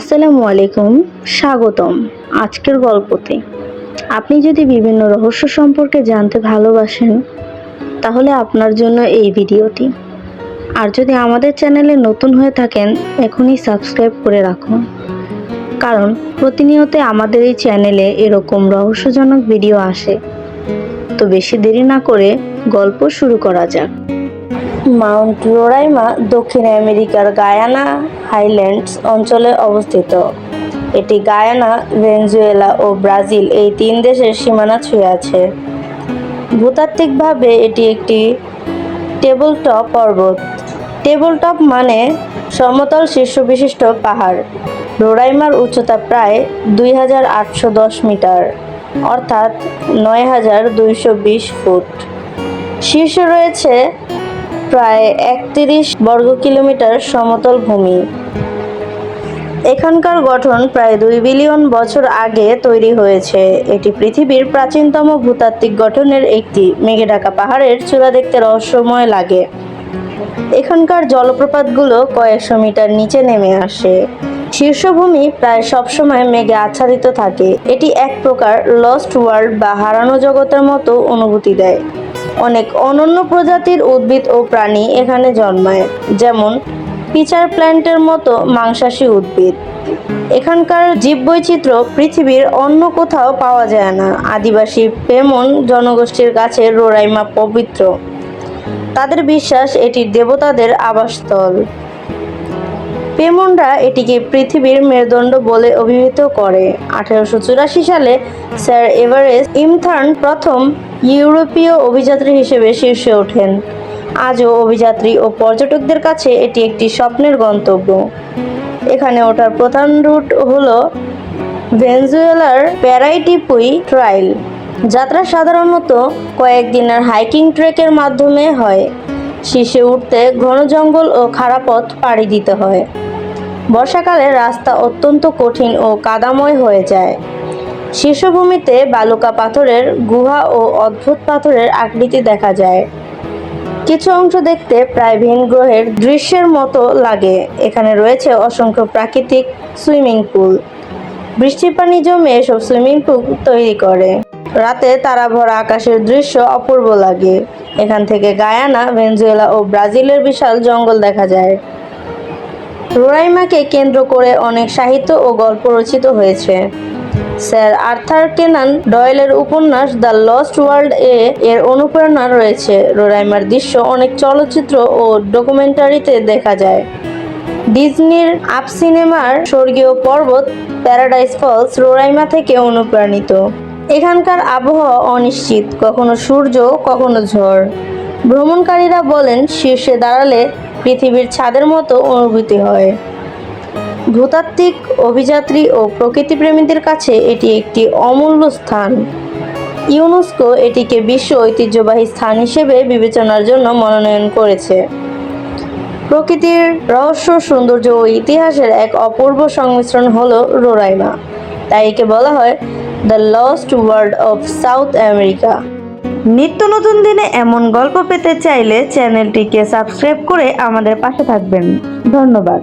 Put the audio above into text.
আসসালামু আলাইকুম, স্বাগতম আজকের গল্পতে। আপনি যদি বিভিন্ন রহস্য সম্পর্কে জানতে ভালোবাসেন, তাহলে আপনার জন্য এই ভিডিওটি। আর যদি আমাদের চ্যানেলে নতুন হয়ে থাকেন, এখনই সাবস্ক্রাইব করে রাখুন। কারণ প্রতিনিয়ত আমাদের এই চ্যানেলে এরকম রহস্যজনক ভিডিও আসে। তো বেশি দেরি না করে গল্প শুরু করা যাক। মাউন্ট রোরাইমা দক্ষিণ আমেরিকার গায়ানা হাইল্যান্ডস অঞ্চলে অবস্থিত। এটি গায়ানা, ভেনজুয়েলা ও ব্রাজিল এই তিন দেশের সীমানা ছুঁয়ে আছে। ভূতাত্ত্বিকভাবে এটি একটি টেবল টপ পর্বত। টেবল টপ মানে সমতল শীর্ষ বিশিষ্ট পাহাড়। রোরাইমার উচ্চতা প্রায় দুই হাজার আটশো দশ মিটার, অর্থাৎ নয় হাজার দুইশো বিশ ফুট। শীর্ষে রয়েছে প্রায় একত্রিশ বর্গ কিলোমিটার সমতল ভূমি। এখানকার গঠন প্রায় দুই বিলিয়ন বছর আগে তৈরি হয়েছে। এটি পৃথিবীর প্রাচীনতম ভূতাত্ত্বিক গঠনের একটি মেঘে ঢাকা পাহাড়ের চূড়া দেখতে রহস্যময় লাগে। এখানকার জলপ্রপাতগুলো কয়েকশো মিটার নিচে নেমে আসে। শীর্ষভূমি প্রায় সবসময় মেঘে আচ্ছাদিত থাকে। এটি এক প্রকার লস্ট ওয়ার্ল্ড বা হারানো জগতের মতো অনুভূতি দেয়। অনেক অনন্য প্রজাতির উদ্ভিদ ও প্রাণী এখানে জন্মায়, যেমন পিচার প্ল্যান্টের মতো মাংসাশী উদ্ভিদ। এখানকার জীববৈচিত্র্য পৃথিবীর অন্য কোথাও পাওয়া যায় না। আদিবাসী পেমন জনগোষ্ঠীর কাছে রোরাইমা পবিত্র। তাদের বিশ্বাস এটি দেবতাদের আবাসস্থল। পেমনরা এটিকে পৃথিবীর মেরুদণ্ড বলে অভিহিত করে। আঠারোশো সালে স্যার এভারেস্ট ইমথার্ন প্রথম ইউরোপীয় অভিযাত্রী হিসেবে শীর্ষে ওঠেন। আজও অভিযাত্রী ও পর্যটকদের কাছে এটি একটি স্বপ্নের গন্তব্য। এখানে ওঠার প্রধান রুট হল ভেনজুয়েলার প্যারাইটিপুই ট্রাইল। যাত্রা সাধারণত কয়েকদিনের হাইকিং ট্রেকের মাধ্যমে হয়। শীর্ষে উঠতে ঘন জঙ্গল ও খাড়া পথ পাড়ি দিতে হয়। বর্ষাকালে রাস্তা অত্যন্ত কঠিন ও কাদাময় হয়ে যায়। শীর্ষভূমিতে বালুকা পাথরের গুহা ও অদ্ভুত পাথরের আকৃতি দেখা যায়। কিছু অংশ দেখতে প্রায় ভিন গ্রহের দৃশ্যের মতো লাগে। এখানে রয়েছে অসংখ্য প্রাকৃতিক সুইমিং পুল। বৃষ্টির পানি জমে এসব সুইমিং পুল তৈরি করে। রাতে তারা ভরা আকাশের দৃশ্য অপূর্ব লাগে। এখান থেকে গায়ানা, ভেনজুয়েলা ও ব্রাজিলের বিশাল জঙ্গল দেখা যায়। রোরাইমাকে কেন্দ্র করে অনেক সাহিত্য ও গল্প রচিত হয়েছে। স্যার আর্থার কেনান ডয়েলের উপন্যাস দ্য লস্ট ওয়ার্ল্ড এ এর অনুপ্রেরণা রয়েছে। রোরাইমার দৃশ্য অনেক চলচ্চিত্র ও ডকুমেন্টারিতে দেখা যায়। ডিজনির আপ সিনেমার স্বর্গীয় পর্বত প্যারাডাইস ফলস রোরাইমা থেকে অনুপ্রাণিত। এখানকার আবহাওয়া অনিশ্চিত, কখনো সূর্য, কখনো ঝড়। ভ্রমণকারীরা বলেন, শীর্ষে দাঁড়ালে পৃথিবীর ছাদের মতো অনুভূতি হয়। ভূতাত্ত্বিক অভিযাত্রী ও প্রকৃতিপ্রেমীদের কাছে এটি একটি অমূল্য স্থান। ইউনেস্কো এটিকে বিশ্ব ঐতিহ্যবাহী স্থান হিসেবে বিবেচনার জন্য মনোনয়ন করেছে। প্রকৃতির রহস্য, সৌন্দর্য ও ইতিহাসের এক অপূর্ব সংমিশ্রণ হল রোরাইমা। তাই একে বলা হয় the lost world of South America নিত্য নতুন দিনে এমন গল্প পেতে চাইলে চ্যানেলটিকে সাবস্ক্রাইব করে আমাদের পাশে থাকবেন। ধন্যবাদ।